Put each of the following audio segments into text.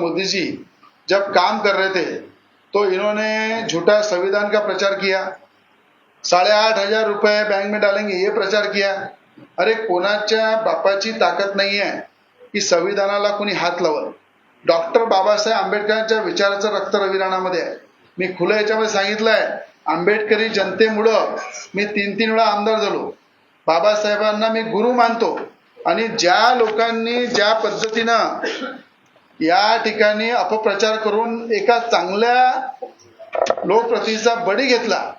मोदी जी जब काम कर रहे थे तो इन्होंने झूठा संविधान का प्रचार किया। साढ़े आठ हजार रुपये बैंक में डालेंगे ये प्रचार किया। अरे कोणाच्या बापाची ताकद नाही आहे की संविधानाला कोणी हात लावल डॉक्टर बाबासाहेब आंबेडकरांच्या विचाराचं रक्त रविराणामध्ये आहे. मी खुलं याच्यामध्ये सांगितलंय आंबेडकरी जनतेमुळं मी तीन तीन वेळा आमदार झालो. बाबासाहेबांना मी गुरु मानतो. आणि ज्या लोकांनी ज्या पद्धतीनं या ठिकाणी अपप्रचार करून एका चांगल्या लोकप्रतिनिधीचा बळी घेतला.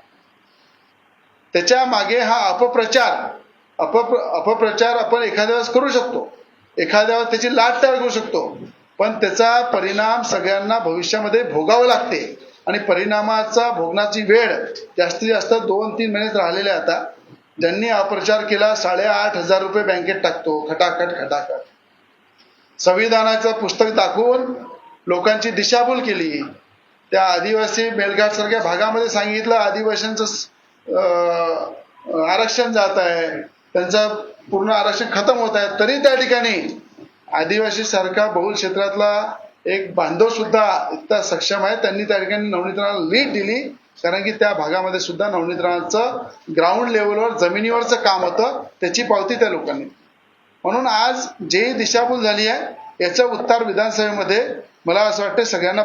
त्याच्यामागे हा अपप्रचार अपप्र अपप्रचार आपण एखाद्या वेळेस करू शकतो. एखाद्या वेळेस त्याची लाट तयार करू शकतो. पण त्याचा परिणाम सगळ्यांना भविष्यामध्ये भोगावं लागते. आणि परिणामाचा भोगण्याची वेळ जास्तीत जास्त दोन तीन महिनेच राहिलेले आता. ज्यांनी अपप्रचार केला साडेआठ हजार रुपये बँकेत टाकतो. खटाखट खटाखट. संविधानाचं पुस्तक दाखवून लोकांची दिशाभूल केली. त्या आदिवासी बेलघाटसारख्या भागामध्ये सांगितलं आदिवासींचं आरक्षण जात आहे. त्यांचं पूर्ण आरक्षण खतम होत आहे. तरी त्या ठिकाणी आदिवासी सारखा बहुल क्षेत्रातला एक बांधव सुद्धा इतका सक्षम आहे. त्यांनी त्या ठिकाणी नवनीतराला लीड दिली. कारण की त्या भागामध्ये सुद्धा नवनीतराचं ग्राउंड लेवलवर जमिनीवरचं काम होतं. त्याची पावती त्या लोकांनी. म्हणून आज जे दिशाभूल झाली आहे याचं उत्तर विधानसभेमध्ये मला असं वाटतं सगळ्यांना